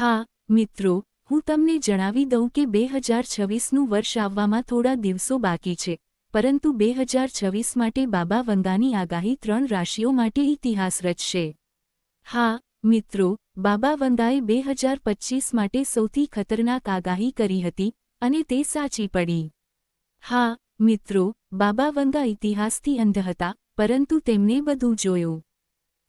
હા, મિત્રો, હું તમને જણાવી દઉં કે બે હજાર છવ્વીસનું વર્ષ આવવામાં થોડા દિવસો બાકી છે, પરંતુ બે હજાર છવ્વીસ માટે બાબા વંગાની આગાહી ત્રણ રાશિઓ માટે ઇતિહાસ રચશે હા, મિત્રો, બાબા વંગાએ બે હજાર પચ્ચીસ માટે સૌથી ખતરનાક આગાહી કરી હતી, અને તે સાચી પડી. હા, મિત્રો, બાબા વંગા ઇતિહાસથી અંધ હતા, પરંતુ તેમણે બધું જોયું.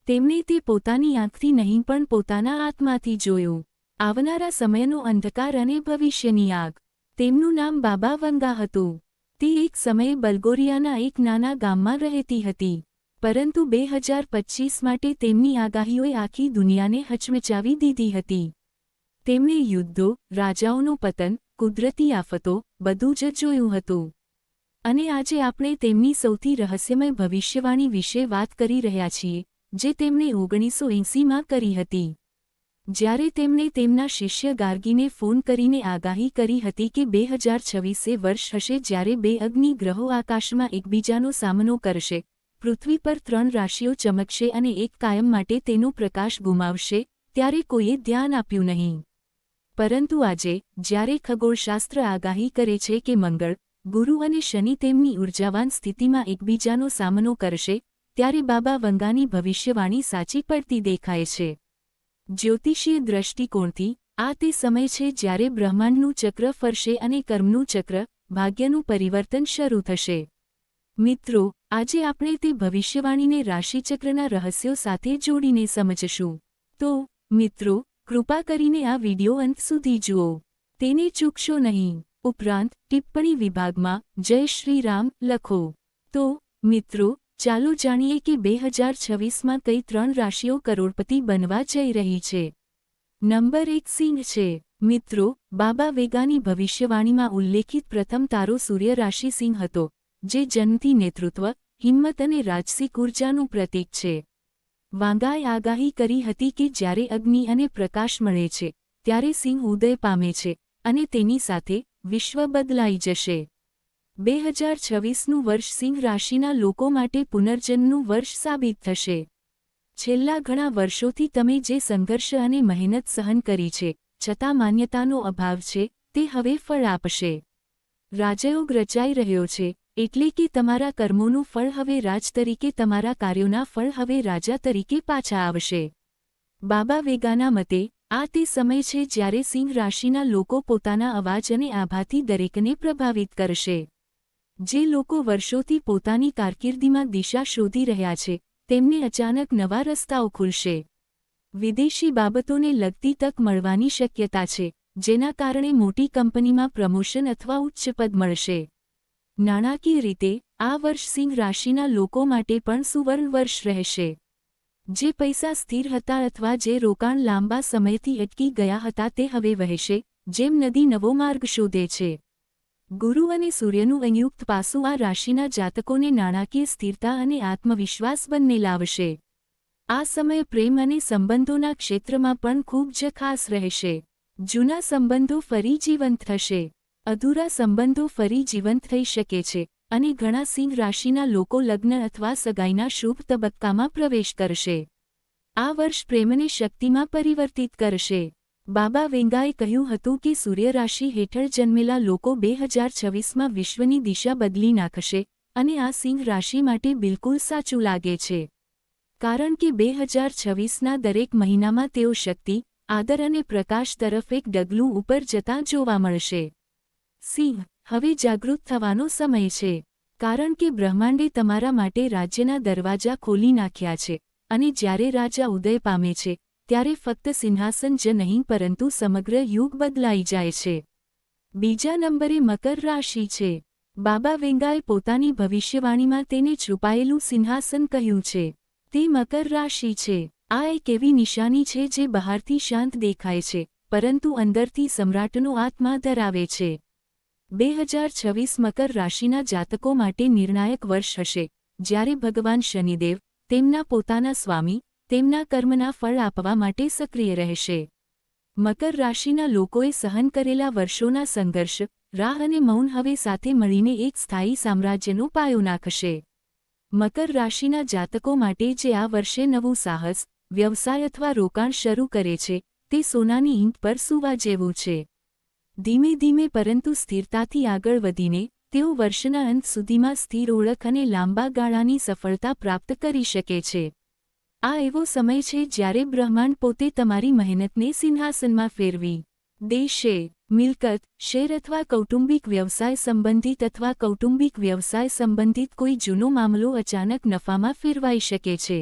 તેમણે તે પોતાની આંખથી નહીં પણ પોતાના આત્માથી જોયું. આવનારા સમયનો અંધકાર અને ભવિષ્યની આગ. તેમનું નામ બાબા વંગા હતું. તે એક સમયે બલ્ગોરિયાના એક નાના ગામમાં રહેતી હતી. પરંતુ બે હજાર પચ્ચીસ માટે તેમની આગાહીઓએ આખી દુનિયાને હચમચાવી દીધી હતી. તેમણે યુદ્ધો, રાજાઓનું પતન, કુદરતી આફતો બધું જ જોયું હતું. અને આજે આપણે તેમની સૌથી રહસ્યમય ભવિષ્યવાણી વિશે વાત કરી રહ્યા છીએ, જે તેમણે ઓગણીસો એંસીમાં કરી હતી. જ્યારે તેમણે તેમના શિષ્ય ગાર્ગીને ફોન કરીને આગાહી કરી હતી કે બે હજાર છવ્વીસે વર્ષ હશે જ્યારે બે અગ્નિ ગ્રહો આકાશમાં એકબીજાનો સામનો કરશે, પૃથ્વી પર ત્રણ રાશિઓ ચમકશે અને એક કાયમ માટે તેનો પ્રકાશ ગુમાવશે, ત્યારે કોઈએ ધ્યાન આપ્યું નહીં. પરંતુ આજે, જ્યારે ખગોળશાસ્ત્ર આગાહી કરે છે કે મંગળ, ગુરુ અને શનિ તેમની ઉર્જાવાન સ્થિતિમાં એકબીજાનો સામનો કરશે, ત્યારે બાબા વંગાની ભવિષ્યવાણી સાચી પડતી દેખાય છે. જ્યોતિષીય દ્રષ્ટિકોણથી, આ તે સમય છે જ્યારે બ્રહ્માંડનું ચક્ર ફરશે અને કર્મનું ચક્ર, ભાગ્યનું પરિવર્તન શરૂ થશે. મિત્રો, આજે આપણે તે ભવિષ્યવાણીને રાશિચક્રના રહસ્યો સાથે જોડીને સમજશું. તો, મિત્રો, કૃપા કરીને આ વિડિયો અંત સુધી જુઓ. તેને ચૂકશો નહીં. ઉપરાંત, ટિપ્પણી વિભાગમાં જય શ્રી રામ લખો. તો, મિત્રો ચાલો જાણીએ કે બે હજાર છવ્વીસમાં કઈ ત્રણ રાશિઓ કરોડપતિ બનવા જઈ રહી છે. નંબર એક સિંહ છે. મિત્રો, બાબા વેગાની ભવિષ્યવાણીમાં ઉલ્લેખિત પ્રથમ તારો સૂર્ય રાશિ સિંહ હતો, જે જન્મથી નેતૃત્વ, હિંમત અને રાજસિક ઉર્જાનું પ્રતીક છે. વાંગાએ આગાહી કરી હતી કે જ્યારે અગ્નિ અને પ્રકાશ મળે છે, ત્યારે સિંહ ઉદય પામે છે અને તેની સાથે વિશ્વ બદલાઈ જશે. બે હજાર છવ્વીસનું વર્ષ સિંહ રાશિના લોકો માટે પુનર્જન્મનું વર્ષ સાબિત થશે. છેલ્લા ઘણા વર્ષોથી તમે જે સંઘર્ષ અને મહેનત સહન કરી છે, છતાં માન્યતાનો અભાવ છે, તે હવે ફળ આપશે. રાજયોગ રચાઈ રહ્યો છે, એટલે કે તમારા કર્મોનું ફળ હવે રાજ તરીકે તમારા કાર્યોના ફળ હવે રાજા તરીકે પાછા આવશે. બાબા વેગાના મતે, આ તે સમય છે જ્યારે સિંહ રાશિના લોકો પોતાના અવાજ અને આભાથી દરેકને પ્રભાવિત કરશે. જે લોકો વર્ષોથી પોતાની કારકિર્દીમાં દિશા શોધી રહ્યા છે, તેમને અચાનક નવા રસ્તાઓ ખુલશે. વિદેશી બાબતોને લગતી તક મળવાની શક્યતા છે, જેના કારણે મોટી કંપનીમાં પ્રમોશન અથવા ઉચ્ચ પદ મળશે. નાણાકીય રીતે, આ વર્ષ સિંહ રાશિના લોકો માટે પણ સુવર્ણ વર્ષ રહેશે. જે પૈસા સ્થિર હતા અથવા જે રોકાણ લાંબા સમયથી અટકી ગયા હતા તે હવે વહેશે, જેમ નદી નવો માર્ગ શોધે છે. ગુરુ અને સૂર્યનું સંયુક્ત પાસું આ રાશિના જાતકોને નાણાકીય સ્થિરતા અને આત્મવિશ્વાસ બંને લાવશે. આ સમય પ્રેમ અને સંબંધોના ક્ષેત્રમાં પણ ખૂબ જ ખાસ રહેશે. જૂના સંબંધો ફરી જીવંત થશે. અધૂરા સંબંધો ફરી જીવંત થઈ શકે છે અને ઘણા સિંહ રાશિના લોકો લગ્ન અથવા સગાઈના શુભ તબક્કામાં પ્રવેશ કરશે. આ વર્ષ પ્રેમને શક્તિમાં પરિવર્તિત કરશે. બાબા વેંગાએ કહ્યું હતું કે સૂર્યરાશિ હેઠળ જન્મેલા લોકો બે હજાર છવ્વીસમાં વિશ્વની દિશા બદલી નાખશે અને આ સિંહ રાશિ માટે બિલકુલ સાચું લાગે છે. કારણ કે બે હજાર છવ્વીસના દરેક મહિનામાં તેઓ શક્તિ, આદર અને પ્રકાશ તરફ એક ડગલું ઉપર જતાં જોવા મળશે. સિંહ, હવે જાગૃત થવાનો સમય છે. કારણ કે બ્રહ્માંડે તમારા માટે રાજ્યના દરવાજા ખોલી નાખ્યા છે અને જ્યારે રાજા ઉદય પામે છે ત્યારે ફક્ત સિંહાસન જ નહીં, પરંતુ સમગ્ર યુગ બદલાઈ જાય છે. બીજા નંબરે મકર રાશિ છે. બાબા વેંગાએ પોતાની ભવિષ્યવાણીમાં તેને છુપાયેલું સિંહાસન કહ્યું છે. તે મકર રાશિ છે. આ એક એવી નિશાની છે જે બહારથી શાંત દેખાય છે, પરંતુ અંદરથી સમ્રાટનો આત્મા ધરાવે છે. બે હજાર છવ્વીસ મકર રાશિના જાતકો માટે નિર્ણાયક વર્ષ હશે. જ્યારે ભગવાન શનિદેવ, તેમના પોતાના સ્વામી તેમના કર્મના ફળ આપવા માટે સક્રિય રહેશે. મકર રાશિના લોકોએ સહન કરેલા વર્ષોના સંઘર્ષ, રાહ અને મૌન હવે સાથે મળીને એક સ્થાયી સામ્રાજ્યનો પાયો નાખશે. મકર રાશિના જાતકો માટે જે આ વર્ષે નવું સાહસ, વ્યવસાય અથવા રોકાણ શરૂ કરે છે, તે સોનાની ઈંટ પર સૂવા જેવું છે. ધીમે ધીમે પરંતુ સ્થિરતાથી આગળ વધીને, તેઓ વર્ષના અંત સુધીમાં સ્થિર ઓળખ અને લાંબા ગાળાની સફળતા પ્રાપ્ત કરી શકે છે. આ એવો સમય છે જ્યારે બ્રહ્માંડ પોતે તમારી મહેનતને સિંહાસનમાં ફેરવી દેશે મિલકત, શેર અથવા કૌટુંબિક વ્યવસાય સંબંધિત અથવા કૌટુંબિક વ્યવસાય સંબંધિત કોઈ જૂનો મામલો અચાનક નફામાં ફેરવાઈ શકે છે.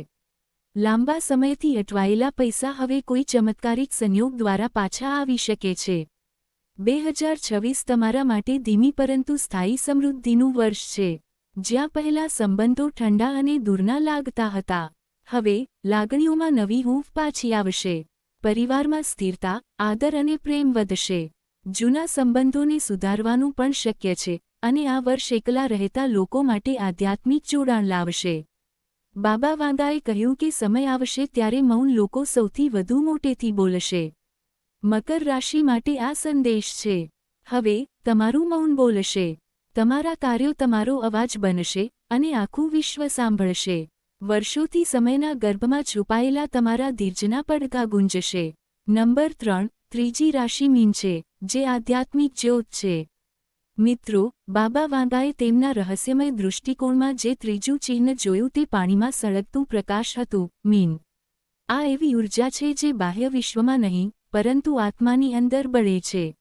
લાંબા સમયથી અટવાયેલા પૈસા હવે કોઈ ચમત્કારિક સંયોગ દ્વારા પાછા આવી શકે છે. બે હજાર છવ્વીસ તમારા માટે ધીમી પરંતુ સ્થાયી સમૃદ્ધિનું વર્ષ છે. જ્યાં પહેલા સંબંધો ઠંડા અને દૂરના લાગતા હતા. હવે, લાગણીઓમાં નવી હૂંફ પાછી આવશે. પરિવારમાં સ્થિરતા, આદર અને પ્રેમ વધશે. જૂના સંબંધોને સુધારવાનું પણ શક્ય છે અને આ વર્ષ એકલા રહેતા લોકો માટે આધ્યાત્મિક જોડાણ લાવશે. બાબા વાંદાએ કહ્યું કે સમય આવશે ત્યારે મૌન લોકો સૌથી વધુ મોટેથી બોલશે. મકર રાશિ માટે આ સંદેશ છે. હવે, તમારું મૌન બોલશે. તમારા કાર્યો તમારો અવાજ બનશે અને આખું વિશ્વ સાંભળશે. વર્ષોથી સમયના ગર્ભમાં છુપાયેલા તમારા ધીરજના પડઘા ગુંજશે. નંબર ત્રણ, ત્રીજી રાશિ મીન છે, જે આધ્યાત્મિક જ્યોત છે. મિત્રો, બાબા વાંગાએ તેમના રહસ્યમય દૃષ્ટિકોણમાં જે ત્રીજું ચિહ્ન જોયું તે પાણીમાં સળગતું પ્રકાશ હતું, મીન. આ એવી ઊર્જા છે જે બાહ્ય વિશ્વમાં નહીં, પરંતુ આત્માની અંદર બળે છે.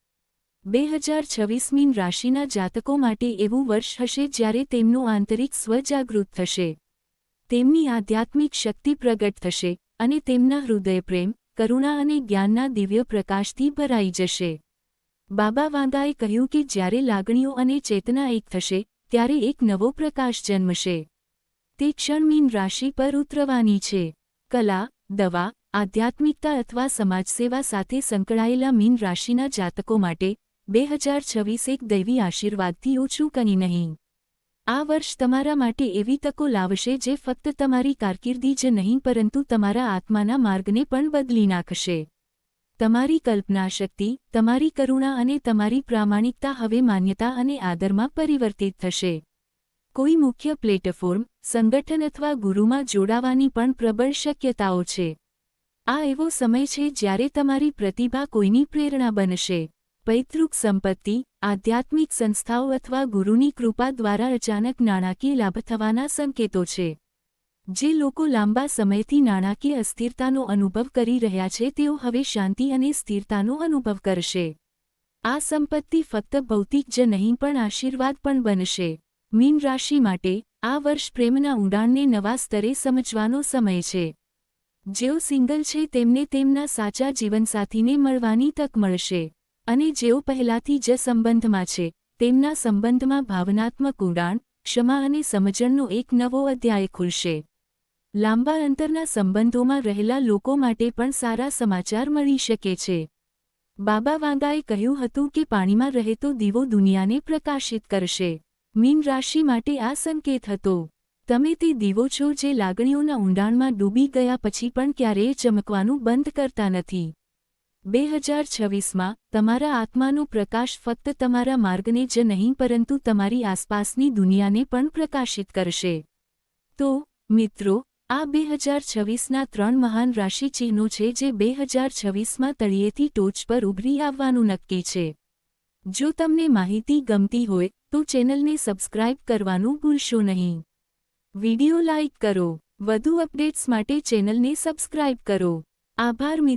બે હજાર છવ્વીસ મીન રાશિના જાતકો માટે એવું વર્ષ હશે જ્યારે તેમનું આંતરિક સ્વજાગૃત થશે. તેમની આધ્યાત્મિક શક્તિ પ્રગટ થશે અને તેમના હૃદય પ્રેમ, કરુણા અને જ્ઞાનના દિવ્ય પ્રકાશથી ભરાઈ જશે. બાબા વાંદાએ કહ્યું કે જ્યારે લાગણીઓ અને ચેતના એક થશે, ત્યારે એક નવો પ્રકાશ જન્મશે. તે ક્ષણ મીન રાશિ પર ઉતરવાની છે. કલા, દવા, આધ્યાત્મિકતા અથવા સમાજસેવા સાથે સંકળાયેલા મીન રાશિના જાતકો માટે બે હજાર છવ્વીસ એક દૈવી આશીર્વાદથી ઓછું કંઈ નહીં. આ વર્ષ તમારા માટે એવી તકો લાવશે જે ફક્ત તમારી કારકિર્દી જ નહીં, પરંતુ તમારા આત્માના માર્ગને પણ બદલી નાખશે. તમારી કલ્પનાશક્તિ તમારી કરુણા અને તમારી પ્રામાણિકતા હવે માન્યતા અને આદરમાં પરિવર્તિત થશે. કોઈ મુખ્ય પ્લેટફોર્મ, સંગઠન અથવા ગુરુમાં જોડાવાની પણ પ્રબળ શક્યતાઓ છે. આ એવો સમય છે જ્યારે તમારી પ્રતિભા કોઈની પ્રેરણા બનશે. પૈતૃક સંપત્તિ, આધ્યાત્મિક સંસ્થાઓ અથવા ગુરુની કૃપા દ્વારા અચાનક નાણાકીય લાભ થવાના સંકેતો છે. જે લોકો લાંબા સમયથી નાણાકીય અસ્થિરતાનો અનુભવ કરી રહ્યા છે, તેઓ હવે શાંતિ અને સ્થિરતાનો અનુભવ કરશે. આ સંપત્તિ ફક્ત ભૌતિક જ નહીં, પણ આશીર્વાદ પણ બનશે. મીન રાશિ માટે, આ વર્ષ પ્રેમના ઊંડાણને નવા સ્તરે સમજવાનો સમય છે. જેઓ સિંગલ છે, તેમને તેમના સાચા જીવનસાથીને મળવાની તક મળશે. અને જેઓ પહેલાથી જ સંબંધમાં છે, તેમના સંબંધમાં ભાવનાત્મક ઉડાણ ક્ષમા અને સમજણનો એક નવો અધ્યાય ખુલશે. લાંબા અંતરના સંબંધોમાં રહેલા લોકો માટે પણ સારા સમાચાર મળી શકે છે. બાબા વાંગાએ કહ્યું હતું કે પાણીમાં રહેતો દીવો દુનિયાને પ્રકાશિત કરશે. મીન રાશિ માટે આ સંકેત હતો. તમે તે દીવો છો જે લાગણીઓના ઊંડાણમાં ડૂબી ગયા પછી પણ ક્યારેય ચમકવાનું બંધ કરતા નથી. બે હજાર છવ્વીસમાં, તમારા આત્માનો પ્રકાશ ફક્ત તમારા માર્ગને જ નહીં, પરંતુ તમારી આસપાસની દુનિયાને પણ પ્રકાશિત કરશે. તો, મિત્રો, આ બે હજાર છવ્વીસના ત્રણ મહાન રાશિચિહ્નો છે જે બે હજાર છવ્વીસમાં તળિયેથી ટોચ પર ઉભરી આવવાનું નક્કી છે. જો તમને માહિતી ગમતી હોય, તો ચેનલને સબસ્ક્રાઇબ કરવાનું ભૂલશો નહીં. વિડિયો લાઇક કરો. વધુ અપડેટ્સ માટે ચેનલને સબસ્ક્રાઇબ કરો. આભાર મિત્રો